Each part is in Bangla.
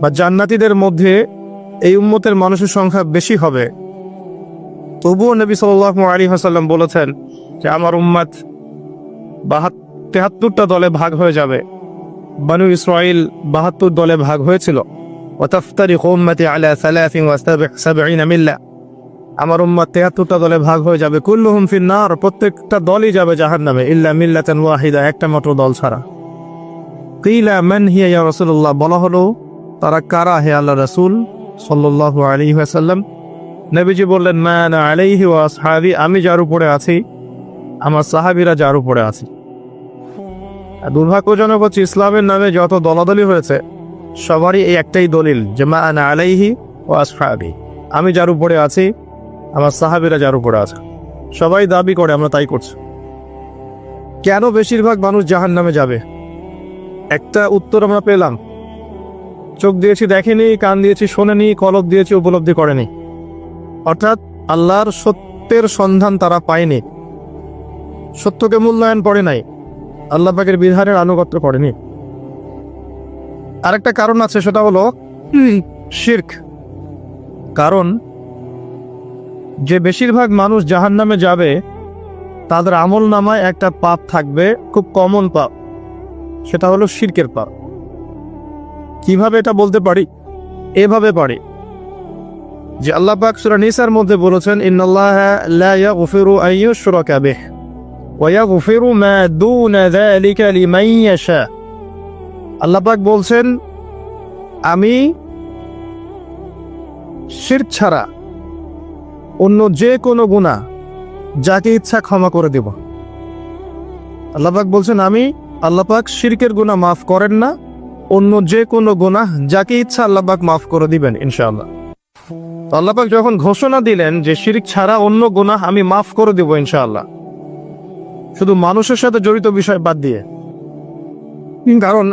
বা জান্নাতীদের মধ্যে এই উম্মতের মানুষের সংখ্যা বেশি হবে। তবুও নবী সাল আলী হাসাল্লাম বলেছেন যে, আমার উম্মাদ বাহাত, তেহাত্তরটা দলে ভাগ হয়ে যাবে। বানু ইসরাইল বাহাত্তর দলে ভাগ হয়েছিল। ওতাফতারি উম্মতি আলা সালাফিন ওয়া সাবঈনা মিল্লা। আমার উম্মাদ তেহাত্তরটা দলে ভাগ হয়ে যাবে। কুল্লুহুম ফিন্নার, প্রত্যেকটা দলই যাবে জাহান্নামে, ইল্লা মিল্লাতান ওয়াহিদা, একটা মাত্র দল ছাড়া। কিলা মান হিয়া রাসূলুল্লাহ, বলা হলো তারা কারা হে আল্লাহ রাসূল আলাইহি ওয়াসাল্লাম? নবীজি বললেন, মা আনা আলাইহি ওয়া আসহাবি, আমি যার উপরে আছি, আমার সাহাবীরা যার উপরে আছি। দুর্ভাগ্যজনক হচ্ছে ইসলামের নামে যত দলাদলি হয়েছে, সবারই এই একটাই দলিল যে, মা আনা আলাইহি ও আসহাবি, আমি যার উপরে আছি, আমার সাহাবীরা যার উপরে আছে। সবাই দাবি করে, আমরা তাই করছি। কেন বেশিরভাগ মানুষ জাহান নামে যাবে? একটা উত্তর আমরা পেলাম চোখ দিয়েছি, দেখেনি, কান দিয়েছি, শোনেনি, কলব দিয়েছি, উপলব্ধি করেনি। অর্থাৎ আল্লাহর সত্যের সন্ধান তারা পায়নি। সত্যকে মূল্যায়ন করে নাই। আল্লাহ পাকের বিধানের আনুগত্য করেনি। আরেকটা কারণ আছে, সেটা হলো শির্ক। কারণ যে বেশিরভাগ মানুষ জাহান নামে যাবে, তাদের আমল নামায় একটা পাপ থাকবে, খুব কমন পাপ। সেটা হলো শির্কের পাপ। কীভাবে এটা বলতে পারি? এভাবে পারি। যে আল্লাহ পাক সূরা নিসার মধ্যে বলেছেন, ইন্নাল্লাহা লা ইয়াগফিরু আন ইউশরাকা ওয়া ইয়াগফিরু মা দুনা যালিকা লিমান ইয়াশা। আল্লাহ পাক বলছেন, আমি শিরক ছাড়া অন্য যে কোনো গুনাহ যাকে ইচ্ছা ক্ষমা করে দেব। আল্লাহ পাক বলছেন, আমি আল্লাহ পাক শিরকের গুনাহ মাফ করেন না অন্য যে কোনো গুনাহ যাকে ইচ্ছা আল্লাহ পাক মাফ করে দিবেন, ইনশাআল্লাহ। তো আল্লাহ পাক যখন ঘোষণা দিলেন যে শিরিক ছাড়া অন্য গুনাহ আমি মাফ করে দেব, ইনশাআল্লাহ। শুধু মানুষের সাথে জড়িত বিষয় বাদ দিয়ে। কারণ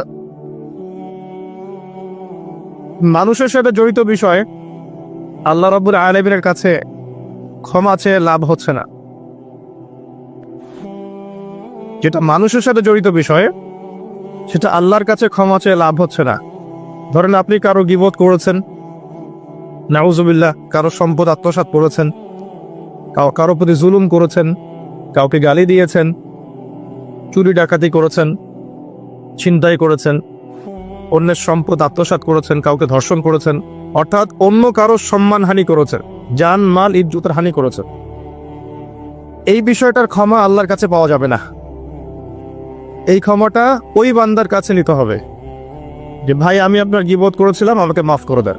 মানুষের সাথে জড়িত বিষয় আল্লাহ রব্বুল আলমিনের কাছে ক্ষমা চেয়ে লাভ হচ্ছে না। যেটা মানুষের সাথে জড়িত বিষয় সেটা আল্লাহর কাছে ক্ষমা চেয়ে লাভ হচ্ছে না। ধরেন আপনি কারও গিবত করেছেন, নাউজুবিল্লাহ, কারও সম্পদ আত্মসাৎ করেছেন কারও প্রতি জুলুম করেছেন, কাউকে গালি দিয়েছেন, চুরি ডাকাতি করেছেন, ছিনতাই করেছেন, অন্যের সম্পদ আত্মসাৎ করেছেন, কাউকে ধর্ষণ করেছেন, অর্থাৎ অন্য কারও সম্মানহানি করেছেন যান মাল, ইজ্জতের হানি করেছেন। এই বিষয়টার ক্ষমা আল্লাহর কাছে পাওয়া যাবে না। এই ক্ষমাটা ওই বান্দার কাছে নিতে হবে। যে, ভাই, আমি আপনার গিবোধ করেছিলাম, আমাকে মাফ করে দেন।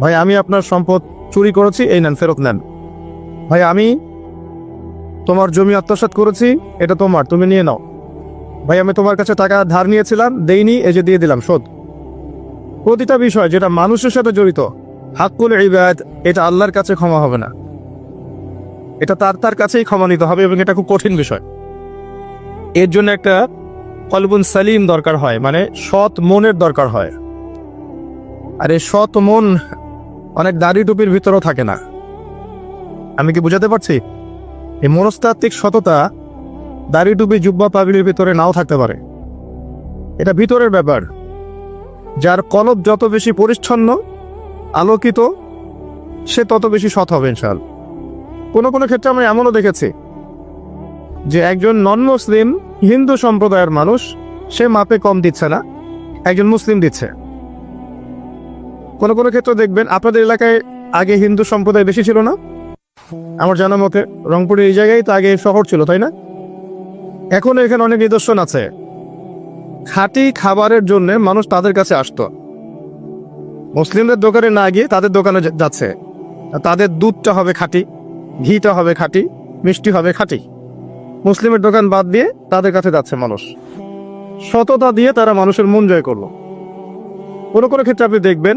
ভাই, আমি আপনার সম্পদ চুরি করেছি, এই নেন, ফেরত নেন। ভাই, আমি তোমার জমি আত্মসাৎ করেছি, এটা তোমার, তুমি নিয়ে নাও। ভাই, আমি তোমার কাছে টাকা ধার নিয়েছিলাম, দেইনি, এই যে দিয়ে দিলাম, শোধ। প্রতিটা বিষয় যেটা মানুষের সাথে জড়িত, হাক্কুল ইবাদ, এটা আল্লাহর কাছে ক্ষমা হবে না। এটা তার তার কাছেই ক্ষমা নিতে হবে এবং এটা খুব কঠিন বিষয়। এর জন্য একটা কলবুন সালিম দরকার হয় মানে সৎ মনের দরকার হয়। আর এই সৎ মন অনেক দাড়ি টুপির ভিতরেও থাকে না। আমি কি বুঝাতে পারছি? এই মনস্তাত্ত্বিক সততা দাড়ি টুপি জুব্বা পাগড়ির ভিতরে নাও থাকতে পারে। এটা ভিতরের ব্যাপার, যার কলব যত বেশি পরিচ্ছন্ন, আলোকিত, সে তত বেশি সৎ হবে ইনশাল কোনো কোনো ক্ষেত্রে আমরা এমনও দেখেছি যে একজন নন মুসলিম হিন্দু সম্প্রদায়ের মানুষ, সে মাপে কম দিচ্ছে না, একজন মুসলিম দিচ্ছে। কোনো কোনো ক্ষেত্রে দেখবেন আপনাদের এলাকায় আগে হিন্দু সম্প্রদায় বেশি ছিল না। আমার জানা মতে রংপুরের এই জায়গায় তো আগে শহর ছিল, তাই না? এখন এখানে অনেক নিদর্শন আছে। খাঁটি খাবারের জন্য মানুষ তাদের কাছে আসতো। মুসলিমদের দোকানে না গিয়ে তাদের দোকানে যাচ্ছে। তাদের দুধটা হবে খাঁটি, ঘিটা হবে খাঁটি, মিষ্টি হবে খাঁটি। মুসলিমের দোকান বাদ দিয়ে তাদের কাছে যাচ্ছে মানুষ। সততা দিয়ে তারা মানুষের মন জয় করল। কোনো কোনো ক্ষেত্রে আপনি দেখবেন,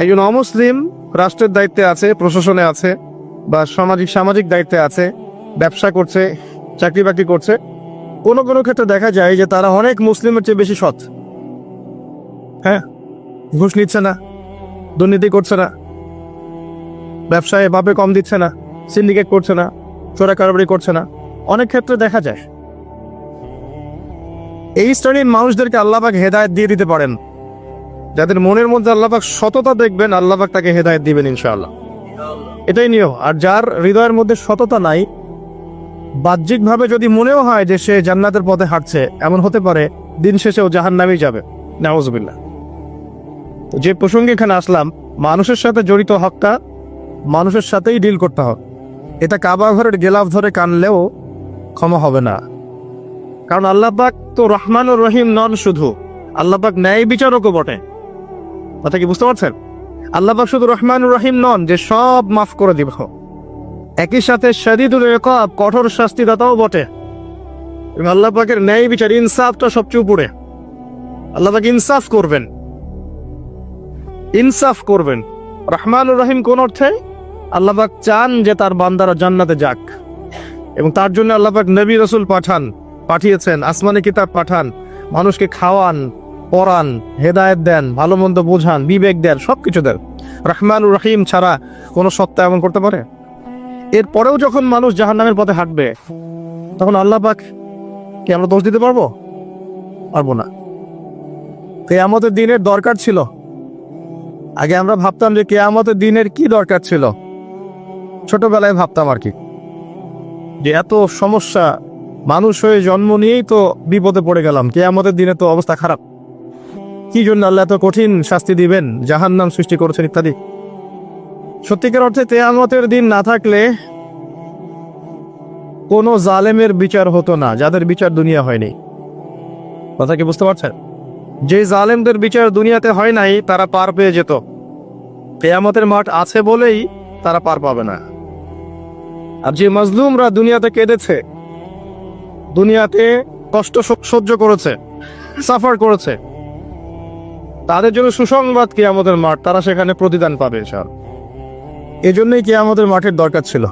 একজন অমুসলিম রাষ্ট্রের দায়িত্বে আছে, প্রশাসনে আছে, বা সামাজিক সামাজিক দায়িত্বে আছে, ব্যবসা করছে, চাকরি বাকরি করছে। কোনো কোনো ক্ষেত্রে দেখা যায় যে তারা অনেক মুসলিমের চেয়ে বেশি সৎ। হ্যাঁ ঘুষ নিচ্ছে না, দুর্নীতি করছে না, ব্যবসায় ভাবে কম দিচ্ছে না, সিন্ডিকেট করছে না চোরা কারবারি করছে না। অনেক ক্ষেত্রে দেখা যায়। এই শ্রেণির মানুষদেরকে আল্লাহবাক হেদায়ত দিয়ে দিতে পারেন। যাদের মনের মধ্যে আল্লাপাক সততা দেখবেন, আল্লাপাক তাকে হেদায়েত দিবেন ইনশাআল্লাহ। এটাই নিয়ম। আর যার হৃদয়ের মধ্যে সততা নাই, বাহ্যিকভাবে যদি মনেও হয় যে সে জান্নাতের পথে হাঁটছে, এমন হতে পারে, দিন শেষেও জাহান নামেই যাবে। নাউজবিল্লাহ। তো যে প্রসঙ্গে এখানে আসলাম, মানুষের সাথে জড়িত হকটা মানুষের সাথেই ডিল করতে হবে। এটা কাবা ঘরের গেলাফ ধরে কানলেও ক্ষমা হবে না। কারণ আল্লাপাক তো রহমানুর রহিম নন শুধু। আল্লাপাক ন্যায় বিচারকও বটে। কথা কি বুঝতে পারছেন? আল্লাপাক শুধু রহমানুর রহিম নন, যে সব মাফ করে দিব। একই সাথে শাদিদুল ইকাব কঠোর শাস্তিদাতাও বটে। এবং আল্লাহ পাকের ন্যায় বিচার, ইনসাফটা সবচেয়ে উপরে। আল্লাহ পাক ইনসাফ করবেন। ইনসাফ করবেন। রহমানুর রহিম কোন অর্থে? আল্লাহ পাক চান যে তার বান্দারা জান্নাতে যাক। এবং তার জন্য আল্লাহ পাক নবী রসুল পাঠান, পাঠিয়েছেন, আসমানি কিতাব পাঠান, মানুষকে খাওয়ান, পড়ান, হেদায়েত দেন, ভালো মন্দ বোঝান, বিবেক দেন, সবকিছু দেন। রহমানুর রহিম ছাড়া কোনো সত্তা এমন করতে পারে? এরপরেও যখন মানুষ জাহান্নামের পথে হাঁটবে, তখন আল্লাহ পাক কি আমরা দোষ দিতে পারব? পারব না। কেয়ামতের দিনের দরকার ছিল। আগে আমরা ভাবতাম যে কেয়ামতের দিনের কি দরকার ছিল? ছোটবেলায় ভাবতাম আর কি। যে এত সমস্যা, মানুষ হয়ে জন্ম নিয়েই তো বিপদে পড়ে গেলাম, কেয়ামতের দিনে তো অবস্থা খারাপ। কি জন্য আল্লাহ এত কঠিন শাস্তি দিবেন, জাহান্নাম সৃষ্টি করেছেন ইত্যাদি? সত্যিকার অর্থে তেয়ামতের দিন না থাকলে কোনো জালেমের বিচার হতো না, যাদের বিচার দুনিয়া হয়নি। কথা কি বুঝতে পারছেন? যে জালেমদের বিচার দুনিয়াতে হয় নাই, তারা পার পেয়ে যেত। কেয়ামতের মাঠ আছে বলেই তারা পার পাবে না। আর যে মজলুমরা দুনিয়াতে কেঁদেছে, দুনিয়াতে কষ্ট সহ্য করেছে, সাফার করেছে, তাদের জন্য সুসংবাদ কি আমাদের মাঠ, তারা সেখানে প্রতিদান পাবে সব এজন্যই কি আমাদের মাঠের দরকার ছিল।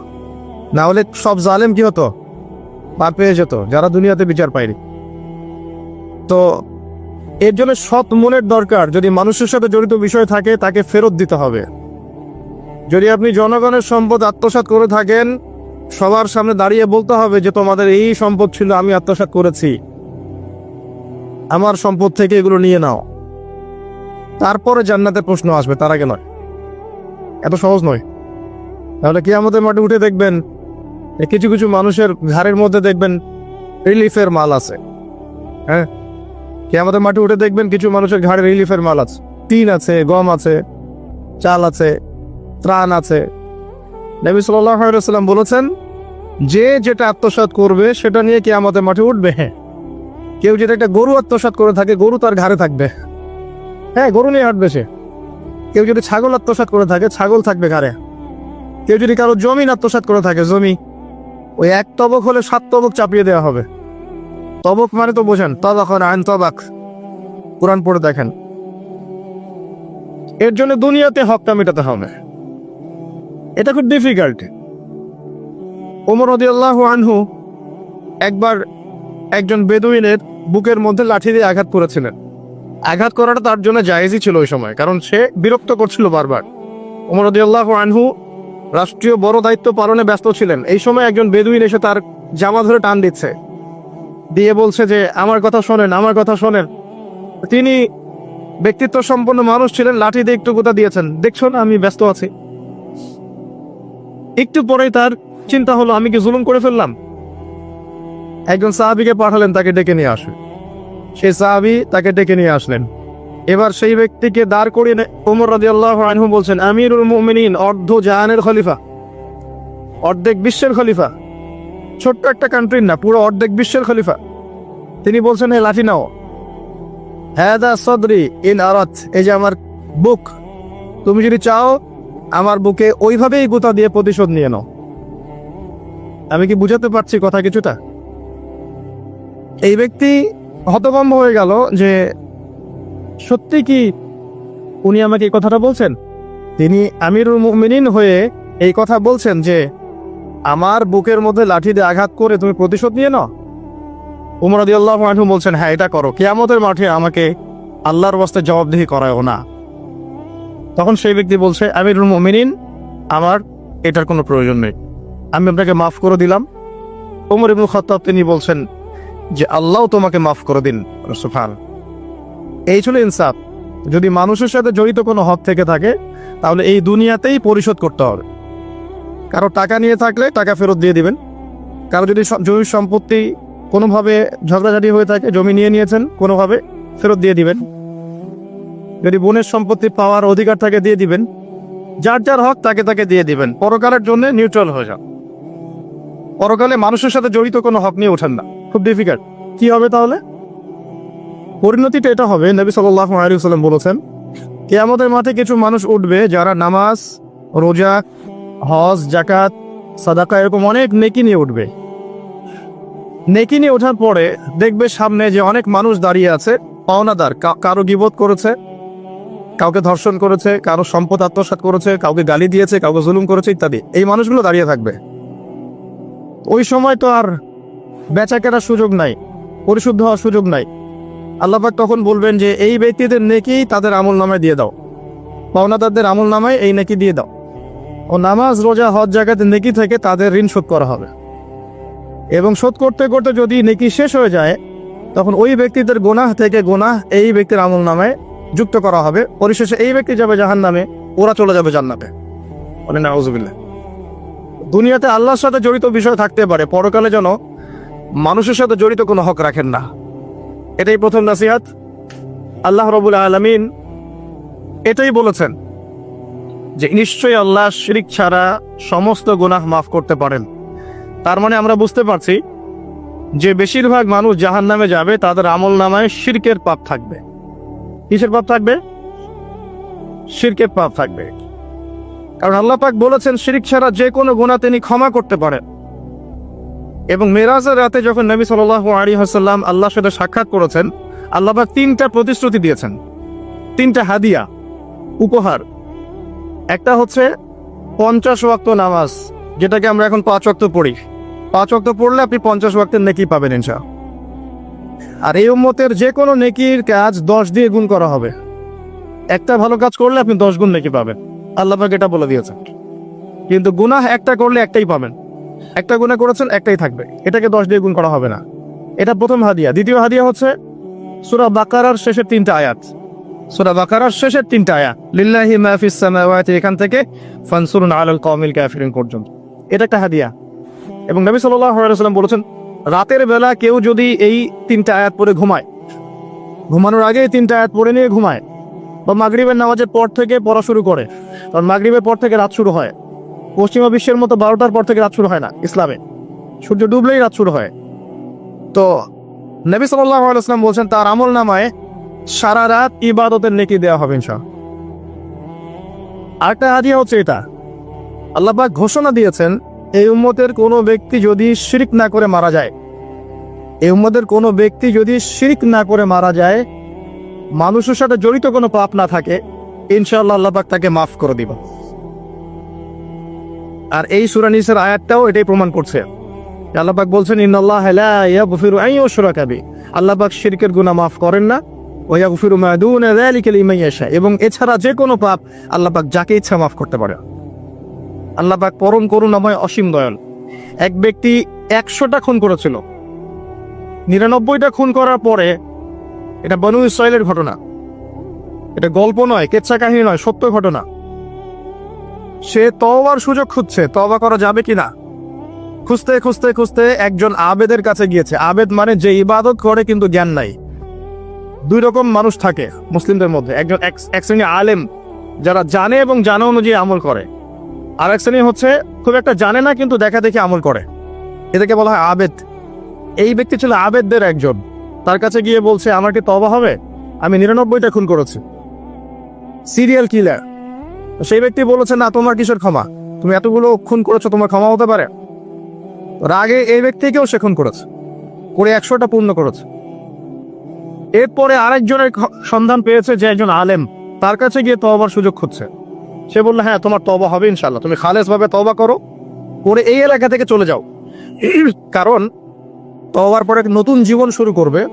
না হলে সব জালেম কি হতো? পার পেয়ে যেত, যারা দুনিয়াতে বিচার পায়নি। তো এর জন্য সৎ মনের দরকার, যদি মানুষের সাথে জড়িত বিষয় থাকে, তাকে ফেরত দিতে হবে। যদি আপনি জনগণের সম্পদ আত্মসাৎ করে থাকেন সবার সামনে দাঁড়িয়ে বলতে হবে যে তোমাদের এই সম্পদ ছিল আমি আত্মসাৎ করেছি। আমার সম্পদ থেকে এগুলো নিয়ে নাও। তারপরে জান্নাতের প্রশ্ন আসবে, তার আগে নয়। এত সহজ নয়। তাহলে কি আমাদের মাঠে উঠে দেখবেন কিছু কিছু মানুষের ঘাড়ের মধ্যে দেখবেন রিলিফের মাল আছে। হ্যাঁ? কি আমাদের মাঠে উঠে দেখবেন কিছু মানুষের ঘাড়ে রিলিফের মাল আছে। টিন আছে, গম আছে, চাল আছে, ত্রাণ আছে। নবী সাল্লাম বলেছেন, যে যেটা আত্মসাৎ করবে, সেটা নিয়ে কি আমাদের মাঠে উঠবে। হ্যাঁ কেউ যেটা একটা গরু আত্মসাৎ করে থাকে, গরু তার ঘাড়ে থাকবে। হ্যাঁ গরু নিয়ে হাঁটবে সে। কেউ যদি ছাগল আত্মসাৎ করে থাকে, ছাগল থাকবে ঘাড়ে। কেউ যদি কারও জমিন আত্মসাৎ করে থাকে, জমি, ওই এক তবক হলে সাত তবক চাপিয়ে দেওয়া হবে। তবক মানে তো বোঝেন, তবাক আইন তবাক। কোরআন পড়ে দেখেন। এর জন্য দুনিয়াতে হকটা মেটাতে হবে। এটা খুব ডিফিকাল্ট ওমর রদিয়াল্লাহু আনহু একবার একজন বেদুইনের বুকের মধ্যে লাঠি দিয়ে আঘাত করেছিলেন। আঘাত করাটা তার জন্য জায়েজই ছিল ওই সময়, কারণ সে বিরক্ত করছিল বারবার। ওমর রদিয়াল্লাহু আনহু রাষ্ট্রীয় বড় দায়িত্ব পালনে ব্যস্ত ছিলেন। এই সময় একজন বেদুইন এসে তার জামা ধরে টান দিচ্ছে। দিয়ে বলছে যে, আমার কথা শোনেন, আমার কথা শোনেন। তিনি ব্যক্তিত্ব সম্পন্ন মানুষ ছিলেন, লাঠি দিয়ে একটু কোথা দিয়েছেন। দেখছ না, আমি ব্যস্ত আছি। একটু পরেই তার চিন্তা হলো, আমি কি জুলুম করে ফেললাম? একজন সাহাবিকে পাঠালেন, তাকে ডেকে নিয়ে আসবে সেই সাহাবি তাকে ডেকে নিয়ে আসলেন। এবার সেই ব্যক্তিকে দাঁড় করিয়ে ওমর রাদিয়াল্লাহু আনহু বলছেন, আমিরুল মুমিনিন, অর্ধ জাহানের খলিফা, অর্ধেক বিশ্বের খলিফা। ছোট্ট একটা কান্ট্রির না, পুরো অর্ধেক বিশ্বের খলিফা। তিনি বলছেন, হে লাঠি নাও। হ্যাঁ দা সদরি ইন আরাত, এই যে আমার বুক, তুমি যদি চাও আমার বুকে ওইভাবেই গোতা দিয়ে প্রতিশোধ নিয়ে নাও। আমি কি বুঝাতে পারছি কথা কিছুটা? এই ব্যক্তি হতভম্ব হয়ে গেল যে, সত্যি কি উনি আমাকে এই কথাটা বলছেন? তিনি আমিরুল মুমিনিন হয়ে এই কথা বলছেন যে, আমার বুকের মধ্যে লাঠি দিয়ে আঘাত করে তুমি প্রতিশোধ নিয়ে নাও। উমরাদি আল্লাহ বলছেন হ্যাঁ এটা করো। কেয়ামতের মাঠে আমাকে আল্লাহর বস্তে জবাবদিহি করায়ও না। তখন সেই ব্যক্তি বলছে, আমিরুল মুমিনিন, আমার এটার কোনো প্রয়োজন নেই। আমি আপনাকে মাফ করে দিলাম। ওমর ইবনুল খত্তাব তিনি বলছেন যে, আল্লাহ তোমাকে মাফ করে দিন সুফান এই ছিল ইনসাফ। যদি মানুষের সাথে জড়িত কোনো হক থেকে থাকে, তাহলে এই দুনিয়াতেই পরিশোধ করতে হবে। কারও টাকা নিয়ে থাকলে টাকা ফেরত দিয়ে দিবেন। কারও যদি জমির সম্পত্তি কোনোভাবে ঝগড়াঝাটি হয়ে থাকে, জমি নিয়ে নিয়েছেন, কোনোভাবে ফেরত দিয়ে দিবেন। যদি বোনের সম্পত্তি পাওয়ার অধিকার তাকে দিয়ে দিবেন, যার যার হক তাকে তাকে দিয়ে দিবেন। পরকালের জন্য নিউট্রাল হয়ে যান পরকালে মানুষের সাথে জড়িত কোনো হক নিয়ে ওঠেন না। খুব ডিফিকাল্ট কি হবে তাহলে? পরিণতিটা এটা হবে, নবী সাল্লাহ বলেছেন, কেয়ামতের মাঠে কিছু মানুষ উঠবে যারা নামাজ, রোজা, হজ জাকাত সাদাকা এরকম অনেক নেকি নিয়ে উঠবে। নেকি নিয়ে ওঠার পরে দেখবে সামনে যে অনেক মানুষ দাঁড়িয়ে আছে, পাওনাদার, কা- কারও গিবত করেছে কাউকে ধর্ষণ করেছে, কারও সম্পদ আত্মসাৎ করেছে, কাউকে গালি দিয়েছে, কাউকে জুলুম করেছে ইত্যাদি। এই মানুষগুলো দাঁড়িয়ে থাকবে। ওই সময় তো আর বেচা কেনার সুযোগ নাই, পরিশুদ্ধ হওয়ার সুযোগ নাই। আল্লাপাক তখন বলবেন যে, এই ব্যক্তিদের নেকি তাদের আমল নামায় দিয়ে দাও। পাওনাদারদের আমল নামায় এই নেকি দিয়ে দাও। ও নামাজ, রোজা, হজ জায়গাতে নেকি থেকে তাদের ঋণ শোধ করা হবে। এবং শোধ করতে করতে যদি নেকি শেষ হয়ে যায়, তখন ওই ব্যক্তিদের গোনাহ থেকে গোনাহ এই ব্যক্তির আমল নামায় যুক্ত করা হবে। পরিশেষে এই ব্যক্তি যাবে জাহান নামে ওরা চলে যাবে জান্নাতে। মানে দুনিয়াতে আল্লাহর সাথে জড়িত বিষয় থাকতে পারে পরকালে যেন মানুষের সাথে জড়িত কোনো হক রাখেন না। এটাই প্রথম নাসিহাত। আল্লাহ রবুল আলমিন এটাই বলেছেন যে নিশ্চয়ই আল্লাহ শিরিক ছাড়া সমস্ত গুনাহ মাফ করতে পারেন। তার মানে আমরা বুঝতে পারছি যে বেশিরভাগ মানুষ জাহান নামে যাবে তাদের আমল নামায় শিরকের পাপ থাকবে। কিসের পাপ থাকবে? শিরকের পাপ থাকবে। কারণ আল্লাহ পাক বলেছেন, শিরিক ছাড়া যে কোনো গুণা তিনি ক্ষমা করতে পারেন। এবং মেরাজের রাতে যখন নবী সাল আলী হাসাল্লাম আল্লাহর সাথে সাক্ষাৎ করেছেন, আল্লাহ পাক তিনটা প্রতিশ্রুতি দিয়েছেন। তিনটা হাদিয়া, উপহার। একটা হচ্ছে পঞ্চাশ ওয়াক্ত নামাজ, যেটাকে আমরা এখন পাঁচ ওয়াক্ত পড়ি। পাঁচ ওয়াক্ত পড়লে আপনি পঞ্চাশ ওয়াক্তের নেকি পাবেন ইনশা আর এই উম্মতের যে কোনো নেকির কাজ দশ দিয়ে গুণ করা হবে। একটা ভালো কাজ করলে আপনি দশ গুণ নেকি পাবেন। আল্লাহ এটা বলে দিয়েছেন। কিন্তু গুনাহ একটা করলে একটাই পাবেন। একটা গুণা করেছেন, একটাই থাকবে। এটাকে দশ দিয়ে গুণ করা হবে না। এটা প্রথম হাদিয়া। দ্বিতীয় হাদিয়া হচ্ছে সুরা বাকারার শেষের তিনটা আয়াত। সুরা বাকারার শেষের তিনটা আয়াত। লিল্লাহি মাহফিস এখান থেকে ফানসুরুন আলাল কওমিল কাফিরিন পর্যন্ত। এটা একটা হাদিয়া। এবং নবী ওয়াসাল্লাম বলেছেন রাতের বেলা কেউ যদি এই তিনটা আয়াত পরে ঘুমায়, ঘুমানোর আগে তিনটা আয়াত পড়ে নিয়ে ঘুমায় বা মাগরিবের নামাজের পর থেকে পড়া শুরু করে। কারণ মাগরিবের পর থেকে রাত শুরু হয়। পশ্চিমা বিশ্বের মতো বারোটার পর থেকে রাত শুরু হয় না ইসলামে। সূর্য ডুবলেই রাত শুরু হয়। তো নবী আলাইসলাম বলছেন, তার আমল নামায় সারা রাত ইবাদতের নেকি দেওয়া হবে ইনশা আরেকটা হাদিয়া হচ্ছে এটা। আল্লাহবাক ঘোষণা দিয়েছেন এই উম্মতের কোনো ব্যক্তি যদি শিরিক না করে মারা যায়, এই উম্মতের কোনো ব্যক্তি যদি শিরিক না করে মারা যায়, মানুষের সাথে জড়িত কোনো পাপ না থাকে, ইনশাআল্লাহ আল্লাহবাক তাকে মাফ করে দিব আর এই সুরানিসের আয়াতটাও এটাই প্রমাণ করছে। আল্লাহ পাক বলছেন, ইন্নাল্লাহ লা ইয়াগফিরু আন ইউশরাকা বি আল্লাহ পাক শিরকের গুনাহ মাফ করেন না। ওয়া ইয়াগফিরু মা দুনা যালিকা লিমান ইয়াশা। এবং এছাড়া যে কোনো পাপ আল্লাহ পাক যাকে ইচ্ছা মাফ করতে পারে। আল্লাহ পাক পরম করুণাময় অসীম দয়াল। এক ব্যক্তি একশোটা খুন করেছিল। নিরানব্বইটা খুন করার পরে এটা বনু ইসরায়েলের ঘটনা। এটা গল্প নয়, কেচ্ছা কাহিনী নয়, সত্য ঘটনা। সে তওবার সুযোগ খুঁজছে, তওবা করা যাবে কি না খুঁজতে খুঁজতে খুঁজতে একজন আবেদের কাছে গিয়েছে। আবেদ মানে যে ইবাদত করে কিন্তু জ্ঞান নাই। দুই রকম মানুষ থাকে মুসলিমদের মধ্যে। একজন এক- এক শ্রেণি আলেম যারা জানে এবং জানা অনুযায়ী আমল করে। আর এক শ্রেণি হচ্ছে খুব একটা জানে না, কিন্তু দেখা দেখে আমল করে। এদেরকে বলা হয় আবেদ। এই ব্যক্তি ছিল আবেদদের একজন। তার কাছে গিয়ে বলছে, আমার কি তবা হবে? আমি নিরানব্বইটা খুন করেছি। Serial killer. সেই ব্যক্তি বলেছে, না, তোমার কিসের ক্ষমা? তুমি এতগুলো খুন করেছ, তোমার ক্ষমা হতে পারে। রাগে এই ব্যক্তিকেও সে খুন করেছে। করে একশোটা পূর্ণ করেছে। এরপরে আরেকজনের সন্ধান পেয়েছে যে একজন আলেম। তার কাছে গিয়ে তবার সুযোগ খুঁজছে। সে বলল হ্যাঁ তোমার তবা হবে ইনশাল্লাহ তুমি খালেস ভাবে তবা করো, করে এই এলাকা থেকে চলে যাও। কারণ তবার পরে নতুন জীবন শুরু করবে।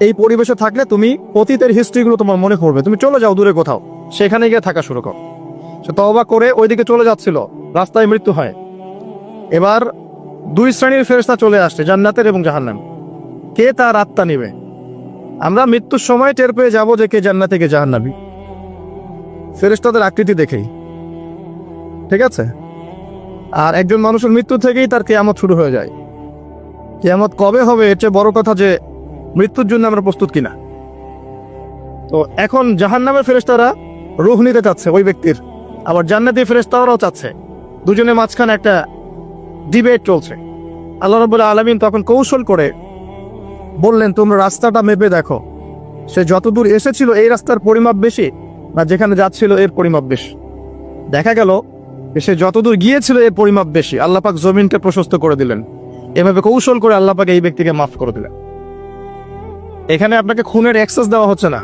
এই পরিবেশে থাকলে তুমি অতীতের হিস্ট্রিগুলো তোমার মনে পড়বে। তুমি চলে যাও দূরে কোথাও। সেখানে গিয়ে থাকা শুরু করো। সে তবা করে ওইদিকে চলে যাচ্ছিল। রাস্তায় মৃত্যু হয়। এবার দুই শ্রেণির ফেরস্তা চলে আসছে, জান্নাতের এবং জাহান্নাম। কে তার আত্মা নিবে? আমরা মৃত্যুর সময় টের পেয়ে যাব যে কে জান্নাতে, কে জাহান্নাবি ফেরেশতাদের আকৃতি দেখেই। ঠিক আছে? আর একজন মানুষের মৃত্যু থেকেই তার কেয়ামত শুরু হয়ে যায়। কেয়ামত কবে হবে এর চেয়ে বড় কথা যে, মৃত্যুর জন্য আমরা প্রস্তুত কিনা? তো এখন জাহান্নামের ফেরেশতারা রুহ নিতে চাচ্ছে ওই ব্যক্তির। আবার জান্নাতি ফেরেশতারাও চাচ্ছে। দুজনের মাঝখানে একটা ডিবেট চলছে। আল্লাহ রবুল্লাহ আলমিন তখন কৌশল করে বললেন, তোমরা রাস্তাটা মেপে দেখো। সে যতদূর এসেছিল, এই রাস্তার পরিমাপ বেশি। না, যেখানে যাচ্ছিল এর পরিমাপ বেশি। দেখা গেল, সে যতদূর গিয়েছিল এর পরিমাপ বেশি। আল্লাপাক জমিনকে প্রশস্ত করে দিলেন। এভাবে কৌশল করে আল্লাপাক এই ব্যক্তিকে মাফ করে দিলেন। এখানে আপনাকে খুনের অ্যাক্সেস দেওয়া হচ্ছে না।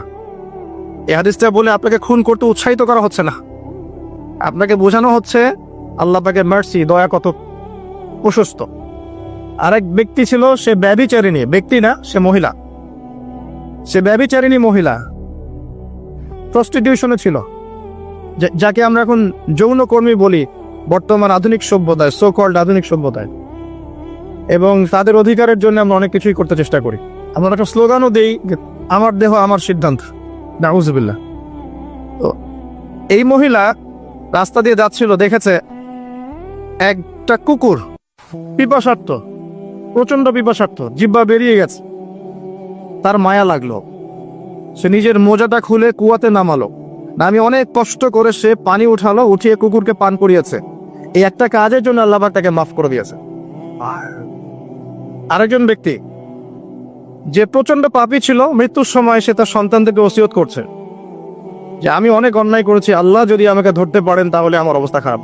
এ হাদিসটা বলে আপনাকে খুন করতে উৎসাহিত করা হচ্ছে না। আপনাকে বোঝানো হচ্ছে আল্লাহ পাকের মার্সি দয়া কত প্রশস্ত। আরেক ব্যক্তি ছিল, সে ব্যবিচারিণী ব্যক্তি না, সে মহিলা। সে ব্যবিচারিণী মহিলা। প্রস্টিটিউশনে ছিল। যাকে আমরা এখন যৌনকর্মী বলি, বর্তমান আধুনিক সভ্যতায় সো কল্ড আধুনিক সভ্যতায়। এবং তাদের অধিকারের জন্য আমরা অনেক কিছুই করতে চেষ্টা করি। আমরা একটা স্লোগানও দিই, আমার দেহ, আমার সিদ্ধান্ত। নাউজুবিল্লাহ। তো এই মহিলা রাস্তা দিয়ে যাচ্ছিল, দেখেছে একটা কুকুর, পিপাসার্থ প্রচণ্ড পিপাসার্থ জিব্বা বেরিয়ে গেছে। তার মায়া লাগল। সে নিজের মোজাটা খুলে কুয়াতে নামালো। না, আমি অনেক কষ্ট করে সে পানি উঠালো, উঠিয়ে কুকুরকে পান করিয়েছে। এই একটা কাজের জন্য আল্লাহ তাকে মাফ করে দিয়েছে। আরেকজন ব্যক্তি, যে প্রচণ্ড পাপী ছিল, মৃত্যুর সময় সে তার সন্তানদেরকে ওসিয়ত করছে। যে আমি অনেক অন্যায় করেছি, আল্লাহ যদি আমাকে ধরতে পারেন, তাহলে আমার অবস্থা খারাপ।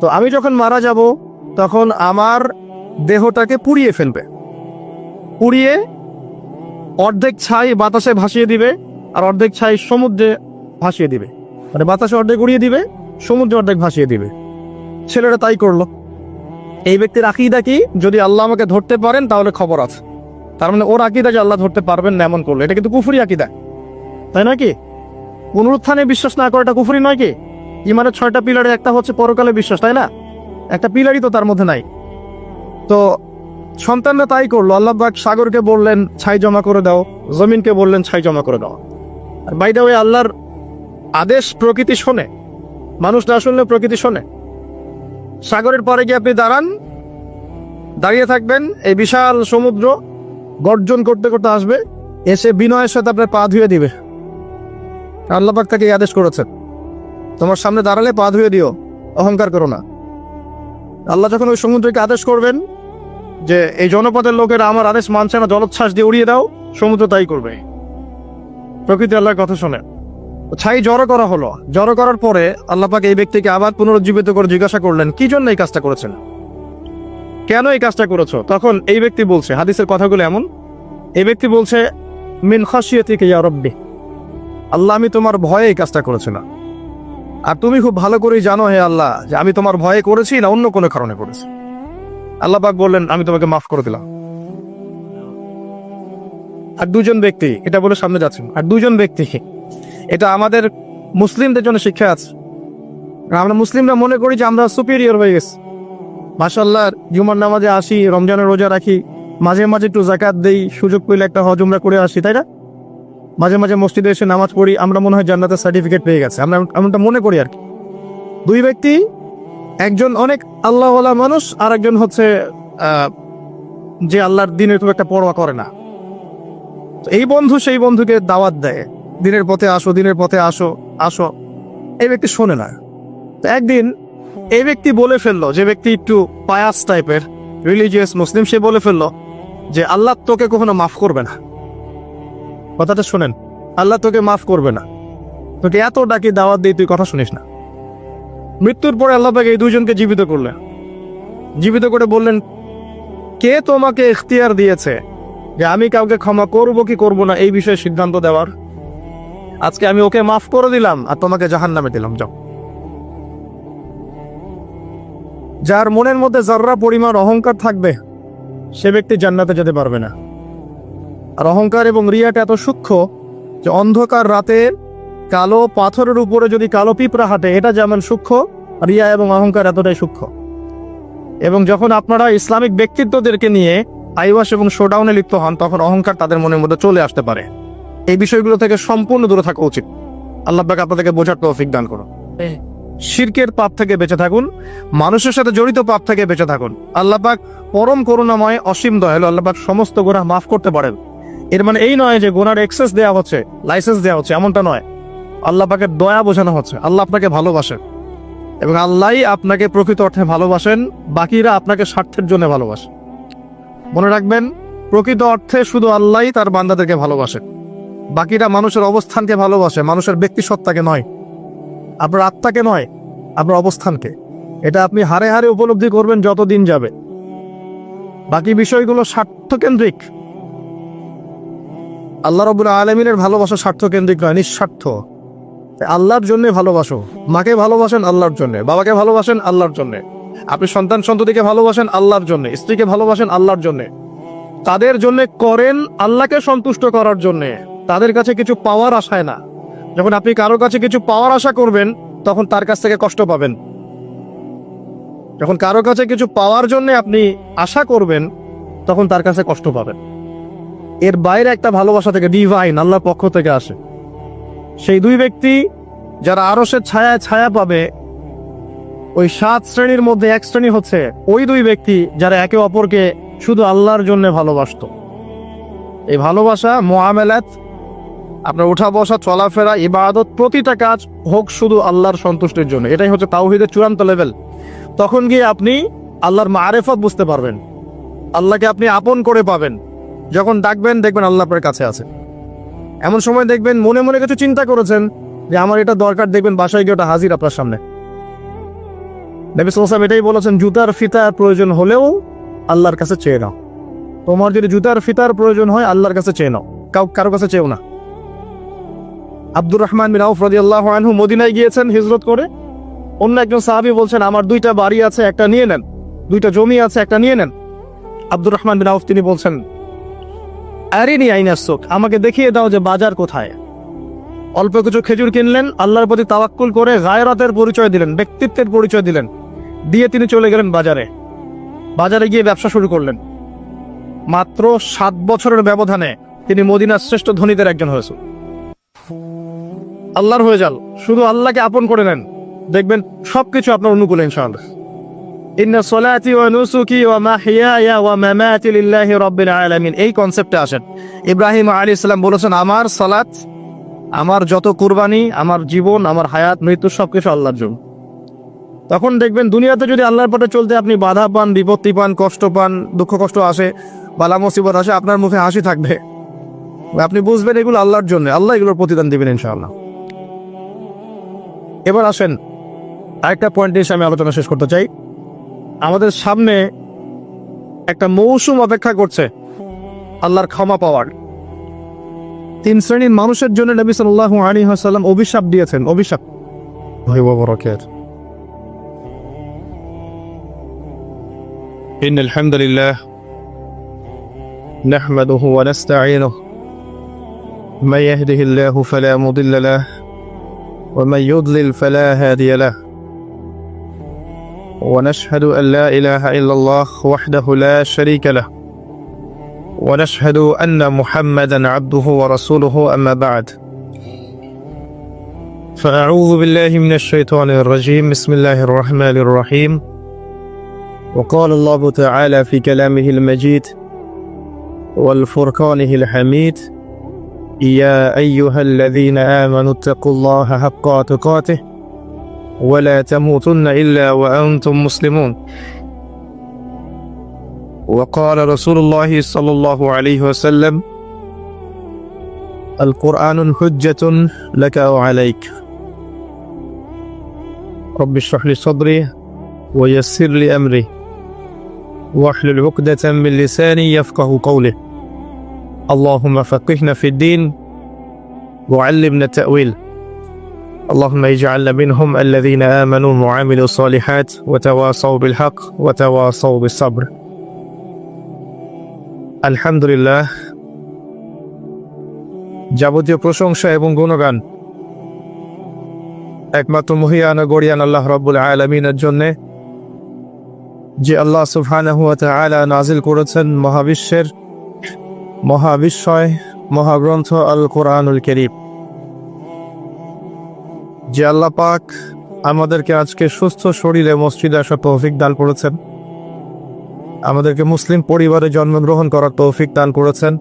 তো আমি যখন মারা যাব, তখন আমার দেহটাকে পুড়িয়ে ফেলবে। পুড়িয়ে অর্ধেক ছাই বাতাসে ভাসিয়ে দিবে আর অর্ধেক ছাই সমুদ্রে ভাসিয়ে দিবে। মানে বাতাসে অর্ধেক উড়িয়ে দিবে, সমুদ্রে অর্ধেক ভাসিয়ে দিবে। ছেলেরা তাই করল। এই ব্যক্তির আকিদা কি? যদি আল্লাহ আমাকে ধরতে পারেন, তাহলে খবর আছে। তার মানে ওর আকিদা যে আল্লাহ ধরতে পারবেন না, এমন করল। এটা কিন্তু কুফুরি আকিদা। তাই নয় কি? পুনরুত্থানে বিশ্বাস না করাটা কুফুরি নয় কি? ইমানের ছয়টা পিলারে একটা হচ্ছে পরকালে বিশ্বাস, তাই না? একটা পিলারই তো তার মধ্যে নাই। তো সন্তানরা তাই করল, আল্লাহ পাক সাগরকে বললেন, ছাই জমা করে দাও, জমিনকে বললেন, ছাই জমা করে দাও। আর বাইদা ওই আল্লাহর আদেশ প্রকৃতি শোনে, মানুষ না শুনলে প্রকৃতি শোনে। সাগরের পরে গিয়ে আপনি দাঁড়ান, দাঁড়িয়ে থাকবেন, এই বিশাল সমুদ্র গর্জন করতে করতে আসবে, এসে বিনয়ের সাথে আপনার পা ধুয়ে দিবে। আল্লাপাক তাকে আদেশ করেছেন, তোমার সামনে দাঁড়ালে পা ধুয়ে দিও, অহংকার করো না। আল্লাহ যখন ওই সমুদ্রকে আদেশ করবেন যে এই জনপদের লোকেরা আমার আদেশ মানছে না, জলোচ্ছ্বাস দিয়ে উড়িয়ে দাও, সমুদ্র তাই করবে। প্রকৃতি আল্লাহর কথা শোনে। ছাই জড়ো করা হলো। জড়ো করার পরে আল্লাপাক এই ব্যক্তিকে আবার পুনরুজ্জীবিত করে জিজ্ঞাসা করলেন, কি জন্য এই কাজটা করেছেন? কেন এই কাজটা করেছ? তখন এই ব্যক্তি বলছে, হাদিসের কথাগুলো এমন, এই ব্যক্তি বলছে, মিন খাসিয়তিকে ইয়া রব্বি, আল্লাহ, আমি তোমার ভয়ে এই কাজটা করেছিলাম আর তুমি খুব ভালো করেই জানো হে আল্লাহ, যে আমি তোমার ভয়ে করেছি না অন্য কোনো কারণে করেছি। আল্লাহ পাক বললেন, আমি তোমাকে মাফ করে দিলাম। আর দুজন ব্যক্তি, এটা বলে সামনে যাচ্ছেন। আর দুজন ব্যক্তি, এটা আমাদের মুসলিমদের জন্য শিক্ষা আছে। আমরা মুসলিমরা মনে করি যে আমরা সুপিরিয়র হয়ে গেছি। মাসাল্লাহ জুমার নামাজে আসি, রমজানের রোজা রাখি, মাঝে মাঝে একটু জাকাত দেই, সুযোগ পেলে একটা হজ, উমরা করে আসি, তাই না? মাঝে মাঝে মসজিদে এসে নামাজ পড়ি, আমরা মনে হয় জান্নাতের সার্টিফিকেট পেয়ে গেছে। আমরা এমনটা মনে করি আর কি। দুই ব্যক্তি একজন অনেক আল্লাহওয়ালা মানুষ আর একজন হচ্ছে যে আল্লাহর দিনের খুব একটা পরোয়া করে না। এই বন্ধু সেই বন্ধুকে দাওয়াত দেয়, দিনের পথে আসো, দিনের পথে আসো আসো। এই ব্যক্তি শোনে না। তো একদিন এই ব্যক্তি বলে ফেলল, যে ব্যক্তি একটু পায়াস টাইপের রিলিজিয়াস মুসলিম, সে বলে ফেলল যে, আল্লাহ তোকে কখনো মাফ করবে না। কথাটা শোনেন, আল্লাহ তোকে মাফ করবে না। তোকে এত ডাকি দাওয়াত দিয়ে তুই কথা শুনিস না। মৃত্যুর পরে আল্লাহ এই দুইজনকে জীবিত করলেন। জীবিত করে বললেন, কে তোমাকে ইখতিয়ার দিয়েছে যে আমি কাউকে ক্ষমা করব কি করব না এই বিষয়ে সিদ্ধান্ত দেওয়ার? আজকে আমি ওকে মাফ করে দিলাম আর তোমাকে জাহান নামে দিলাম, যাও। যার মনের মধ্যে জর্রা পরিমাণ অহংকার থাকবে, সে ব্যক্তি জান্নাতে যেতে পারবে না। আর অহংকার এবং রিয়াটা এত সূক্ষ্ম যে অন্ধকার রাতের কালো পাথরের উপরে যদি কালো পিঁপড়া হাঁটে, এটা যেমন সূক্ষ্ম, রিয়া এবং অহংকার এতটাই সূক্ষ্ম। এবং যখন আপনারা ইসলামিক ব্যক্তিত্বদেরকে নিয়ে আইওয়াস এবং শোডাউনে লিপ্ত হন, তখন অহংকার তাদের মনের মধ্যে চলে আসতে পারে। এই বিষয়গুলো থেকে সম্পূর্ণ দূরে থাকা উচিত। আল্লাহ আপনাদেরকে বোঝার তৌফিক দান করুন। শিরকের পাপ থেকে বেঁচে থাকুন, মানুষের সাথে জড়িত পাপ থেকে বেঁচে থাকুন। আল্লাহ পাক পরম করুণাময়, অসীম দয়ালু আল্লাহ পাক সমস্ত গোনা মাফ করতে পারেন। এর মানে এই নয় যে গোনার এক্সেস দেওয়া হচ্ছে লাইসেন্স দেওয়া হচ্ছে, এমনটা নয়। আল্লাহ পাকের দয়া বোঝানো হচ্ছে। আল্লাহ আপনাকে ভালোবাসেন এবং আল্লাহই আপনাকে প্রকৃত অর্থে ভালোবাসেন, বাকিরা আপনাকে স্বার্থের জন্য ভালোবাসে। মনে রাখবেন, প্রকৃত অর্থে শুধু আল্লাহই তার বান্দাদেরকে ভালোবাসে। বাকিরা মানুষের অবস্থানকে ভালোবাসে, মানুষের ব্যক্তি সত্তাকে নয়। আপনার আত্মাকে নয়, আপনার অবস্থানকে। এটা আপনি হারে হারে উপলব্ধি করবেন যত দিন যাবে। বাকি বিষয়গুলো স্বার্থকেন্দ্রিক। আল্লাহ রবুল আলমিনের ভালোবাসা স্বার্থকেন্দ্রিক নয়, নিঃস্বার্থ। আল্লাহর জন্য ভালোবাসো। মাকে ভালোবাসেন আল্লাহর জন্য, বাবাকে ভালোবাসেন আল্লাহর জন্য। আপনি সন্তান সন্ততিকে ভালোবাসেন আল্লাহর জন্য, স্ত্রীকে ভালোবাসেন আল্লাহর জন্য। তাদের জন্য করেন আল্লাহকে সন্তুষ্ট করার জন্য। তাদের কাছে কিছু পাওয়ার আশায় না। যখন আপনি কারও কাছে কিছু পাওয়ার আশা করবেন, তখন তার কাছ থেকে কষ্ট পাবেন। যখন কারও কাছে কিছু পাওয়ার জন্য আপনি আশা করবেন, তখন তার কাছে কষ্ট পাবেন। এর বাইরে একটা ভালোবাসা থেকে ডিভাইন আল্লাহর পক্ষ থেকে আসে। সেই দুই ব্যক্তি যারা আরসের ছায়ায় ছায়া পাবে, ওই সাত শ্রেণির মধ্যে এক শ্রেণি হচ্ছে ওই দুই ব্যক্তি যারা একে অপরকে শুধু আল্লাহর জন্য ভালোবাসতো। এই ভালোবাসা, মোয়ামেলাত, আপনার উঠা বসা, চলাফেরা, ইবাদত, প্রতিটা কাজ হোক শুধু আল্লাহর সন্তুষ্টির জন্য। এটাই হচ্ছে তাওহিদের চূড়ান্ত লেভেল তখন গিয়ে আপনি আল্লাহর মারেফত বুঝতে পারবেন। আল্লাহকে আপনি আপন করে পাবেন। যখন ডাকবেন, দেখবেন আল্লাহ আপনার কাছে আছে। এমন সময় দেখবেন মনে মনে কিছু চিন্তা করেছেন যে আমার এটা দরকার, দেখবেন বাসায় গিয়ে ওটা হাজির আপনার সামনে। নবী সাল্লাম এটাই বলেছেন, জুতার ফিতার প্রয়োজন হলেও আল্লাহর কাছে চেয়ে নাও। তোমার যদি জুতার ফিতার প্রয়োজন হয়, আল্লাহর কাছে চেয়ে নাও। কাউ কারও কাছে চেয়েও না। আব্দুর রহমান বিন আউফ রাদিয়াল্লাহু আনহু মদিনায় গিয়েছেন হিজরত করে। অন্য একজন সাহাবী বলছেন, আমার দুইটা বাড়ি আছে, একটা নিয়ে নেন। দুইটা জমি আছে, একটা নিয়ে নেন। আব্দুর রহমান বিন আউফ তিনি বলছেন আরিনি আইনাসুক আমাকে দেখিয়ে দাও যে বাজার কোথায়। অল্প কিছু খেজুর কিনলেন, আল্লাহর প্রতি তাওয়াক্কুল করে গায়রাতের পরিচয় দিলেন, ব্যক্তিত্বের পরিচয় দিলেন, দিয়ে তিনি চলে গেলেন বাজারে। বাজারে গিয়ে ব্যবসা শুরু করলেন। মাত্র সাত বছরের ব্যবধানে তিনি মদিনার শ্রেষ্ঠ ধনীদের একজন হয়েছে আল্লাহর হয়ে যান, শুধু আল্লাহকে আপন করে নেন। দেখবেন সবকিছু আপনার অনুকূলে ইনশাআল্লাহ। ইন্না সলাতি ওয়া নুসুকি ওয়া মাহিয়ায়া ওয়া মামাতি লিল্লাহি রাব্বিল আলামিন। এই কনসেপ্টে আসেন। ইব্রাহিম আলাইহিস সালাম বলেছেন, আমার সালাত, আমার যত কুরবানি, আমার জীবন, আমার হায়াত, মৃত্যু সবকিছু আল্লাহর জন্য। তখন দেখবেন, দুনিয়াতে যদি আল্লাহর পথে চলতে আপনি বাধা পান, বিপত্তি পান, কষ্ট পান, দুঃখ কষ্ট আসে, বালা মুসিবত আসে, আপনার মুখে হাসি থাকবে। আপনি বুঝবেন, এগুলো আল্লাহর জন্য। আল্লাহ এগুলোর প্রতিদান দিবেন, ইনশাআল্লাহ। এবার আসেন, আরেকটা পয়েন্ট এসে আমি আলোচনা শেষ করতে চাই। আমাদের সামনে একটা মৌসুম অপেক্ষা করছে আল্লাহর ক্ষমা পাওয়ার তিন শ্রেণীর মানুষের জন্য নবী সাল্লাল্লাহু আলাইহি ওয়াসাল্লাম অভিশাপ দিয়েছেন অভিশাপ ভাই বরকত إن الحمد لله نحمده ونستعينه من يهده الله فلا مضل له ومن يضلل فلا هادي له ونشهد أن لا إله إلا الله وحده لا شريك له. ونشهد أن محمدا عبده ورسوله أما بعد. فأعوذ بالله من الشيطان الرجيم. بسم الله الرحمن الرحيم. وقال الله تعالى في كلامه المجيد والفرقانه الحميد يا أيها الذين آمنوا اتقوا الله حق تقاته ولا تموتن إلا وأنتم مسلمون. وقال رسول الله صلى الله عليه وسلم القرآن حجة لك وعليك. رب اشرح لي صدري ويسر لي أمري. واحلل عقدة من لساني يفقه قوله اللهم فقهنا في الدين وعلمنا التأويل. اللهم اجعلنا منهم الذين آمنوا وعملوا الصالحات وتواصوا بالحق وتواصوا بالصبر আলহামদুলিল্লাহ যাবতীয় প্রশংসা এবং গুণগান একমাত্র মহিয়ান ও গড়িয়ান আল্লাহ রব্বুল আলমিনের জন্যে যে আল্লাহ সুবহানাহু ওয়া তাআলা নাজিল করেছেন মহাবিশ্বের মহাবিশ্বয় মহাগ্রন্থ আল কোরআনুল করিম যে আল্লাহ পাক আমাদেরকে আজকে সুস্থ শরীরে মসজিদে আসার তৌফিক দান করেছেন। আমাদেরকে মুসলিম পরিবারে জন্মগ্রহণ করার তৌফিক দান করেছেন।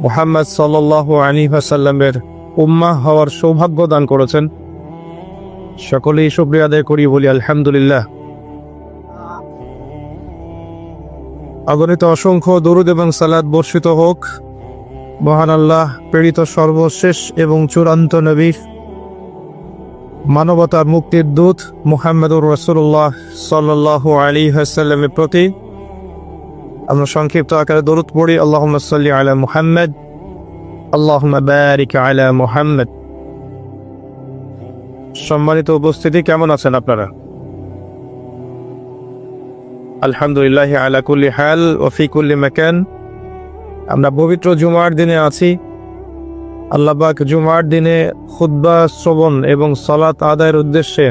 মোহাম্মদ সাল্লাহ আলী হাসাল্লামের উম্মাহ হওয়ার সৌভাগ্য দান করেছেন। সকলেই শুক্রিয়া আদায় করি বলি আলহামদুলিল্লাহ। অগণিত অসংখ্য দরুদ এবং সালাদ বর্ষিত হোক। মহান আল্লাহ, প্রেরিত সর্বশেষ এবং চূড়ান্ত নবী মানবতার মুক্তির দূত মুহাম্মদুর রসুল্লাহ সাল্লাহ আলী হাসাল্লামের প্রতি আমরা সংক্ষিপ্ত আকারে দরুদ পড়ি আল্লাহ সাল্লি আলা মুহাম্মদ আল্লাহ বারিক আলা মুহাম্মদ। সম্মানিত উপস্থিতি, কেমন আছেন আপনারা? আলহামদুলিল্লাহ আলা কুল্লি হাল ওফি কুল্লি মাকান। আমরা পবিত্র জুমার দিনে আছি। আল্লাহবাক জুমার দিনে খুদ্া শ্রবণ এবং সলাত আদায়ের উদ্দেশ্যে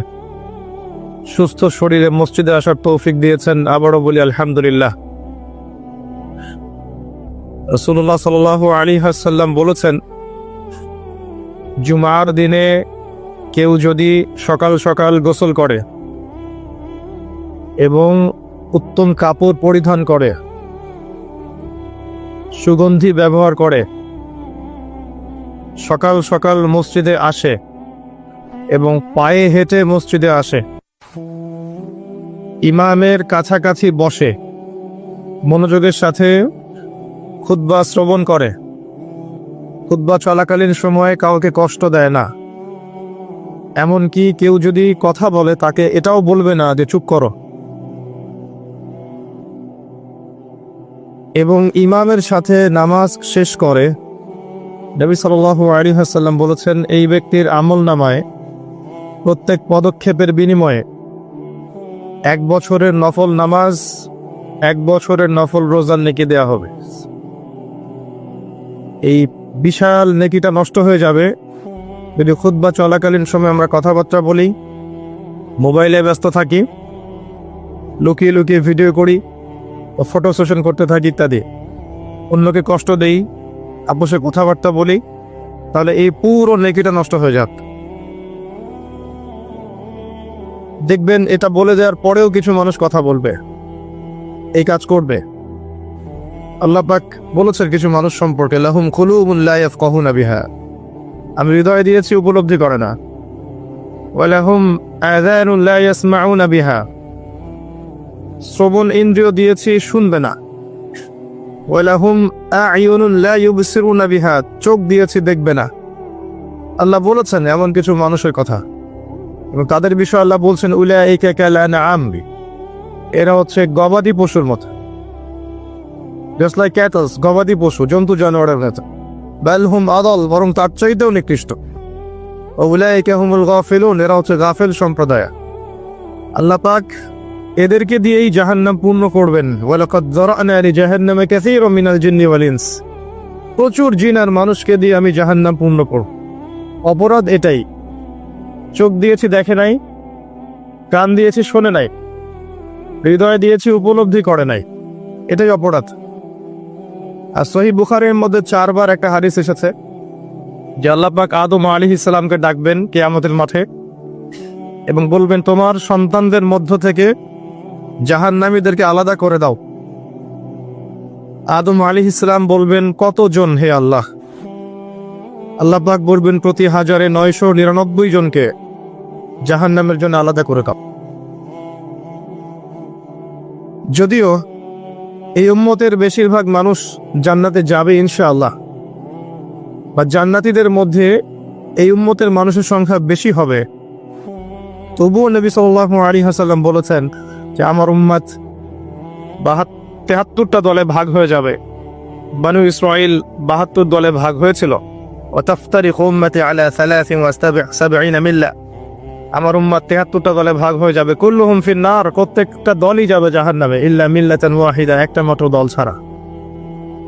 সুস্থ শরীরে মসজিদে আসার তৌফিক দিয়েছেন আবারও বলি আলহামদুলিল্লাহ। রসুল্লাহ সাল আলী হাসাল্লাম বলেছেন, জুমার দিনে কেউ যদি সকাল সকাল গোসল করে এবং উত্তম কাপড় পরিধান করে, সুগন্ধি ব্যবহার করে সকাল সকাল মসজিদে আসে এবং পায়ে হেঁটে মসজিদে আসে। ইমামের কাছাকাছি বসে, মনোযোগের সাথে খুদ্া শ্রবণ করে। খুদ্া চলাকালীন সময়ে কাউকে কষ্ট দেয় না। এমনকি কেউ যদি কথা বলে, তাকে এটাও বলবে না যে, চুপ করো। এবং ইমামের সাথে নামাজ শেষ করে নবী সাল আলী হাসাল্লাম বলেছেন, এই ব্যক্তির আমল নামায় প্রত্যেক পদক্ষেপের বিনিময়ে এক বছরের নফল নামাজ, এক বছরের নফল রোজার নেকি দেয়া হবে। এই বিশাল নেকিটা নষ্ট হয়ে যাবে। যদি খুদ্া চলাকালীন সময় আমরা কথাবার্তা বলি, মোবাইলে ব্যস্ত থাকি, লুকিয়ে লুকিয়ে ভিডিও করি ও ফটো সেশন করতে থাকি ইত্যাদি, অন্যকে কষ্ট দেই আপোষে কথাবার্তা বলি, তাহলে এই পুরো নেকিটা নষ্ট হয়ে যাক। দেখবেন এটা বলে দেওয়ার পরেও কিছু মানুষ কথা বলবে। এই কাজ করবে। আল্লাহ পাক বলেছেন কিছু মানুষ সম্পর্কে, লাহুম খুলুমুল্লাহ কহুনা বিহা। আমি হৃদয় দিয়েছি, উপলব্ধি করে না। শ্রবণ ইন্দ্রিয় দিয়েছি, শুনবে না। ওয়ালাহুম আ'য়ুনুন লা ইউবসিরুনা বিহা, চোখ দিয়েছি দেখবে না। আল্লাহ বলেছেন এমন কিছু মানুষের কথা। এবং তাদের বিষয়ে আল্লাহ বলছেন, উলাইকা কালানআমি এরা হচ্ছে গবাদি পশুর মতো। জাস্ট লাইক ক্যাটলস গবাদি পশু, জন্তু, জানোয়ারের মতো। বেল হুম আদল, বরং তার চাইতেও নিকৃষ্ট। ও উলাইকা হুমুল গাফিলুন, এরা হচ্ছে গাফেল সম্প্রদায়। আল্লাহ পাক এদেরকে দিয়েই জাহান্নাম পূর্ণ করবেন। জাহান্নামে প্রচুর জিন আর মানুষকে দিয়ে আমি জাহান্নাম পূর্ণ করব। অপরাধ এটাই। চোখ দিয়েছি দেখে নাই, কান দিয়েছি শোনে নাই, হৃদয় দিয়েছি উপলব্ধি করে নাই। এটাই অপরাধ। আর সহি বুখারের মধ্যে চারবার একটা হারিস এসেছে, যে আল্লাহ পাক আদম আলী ইসলামকে ডাকবেন কেয়ামতের মাঠে এবং বলবেন, তোমার সন্তানদের মধ্য থেকে জাহান্নামীদেরকে আলাদা করে দাও। আদম আলী ইসলাম বলবেন, কতজন হে আল্লাহ? আল্লাহ পাক বলবেন, প্রতি হাজারে নয়শো নিরানব্বই জনকে জাহান্নামের জন্য আলাদা করে দাও। যদিও এই উম্মতের বেশিরভাগ মানুষ জান্নাতে যাবে ইনশাআল্লাহ, বা জান্নাতীদের মধ্যে এই উম্মতের মানুষের সংখ্যা বেশি হবে। তবুও নবী সাল্লাহ আলী হাসাল্লাম বলেছেন যে আমার উম্মাদ বাহাত তেহাত্তরটা দলে ভাগ হয়ে যাবে। বানু ইসরাইল বাহাত্তর দলে ভাগ হয়েছিল। আলা আমার উম্মাদ তেহাত্তরটা দলে ভাগ হয়ে যাবে। কুল্লুহুম ফিন নার প্রত্যেকটা দলই যাবে জাহার নামে ইল্লা মিল্লাতান ওয়াহিদা, একটা মাত্র দল ছাড়া।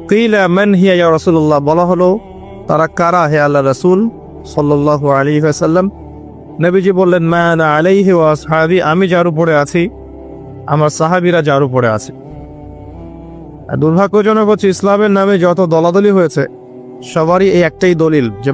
কিলা মান হিয়া রাসূলুল্লাহ, বলা হলো, তারা কারা হে আল্লাহ রাসূল সাল্লাল্লাহু আলাইহি ওয়াসাল্লাম? নবীজি বললেন মান আলাইহি ওয়া আসহাবি আমি যার উপরে আছি। আমার সাহাবিরা যার উপরে আছে। দুর্ভাগ্যজনক হচ্ছে ইসলামের নামে যত দলাদলি হয়েছে, সবারই এই একটাই দলিল যে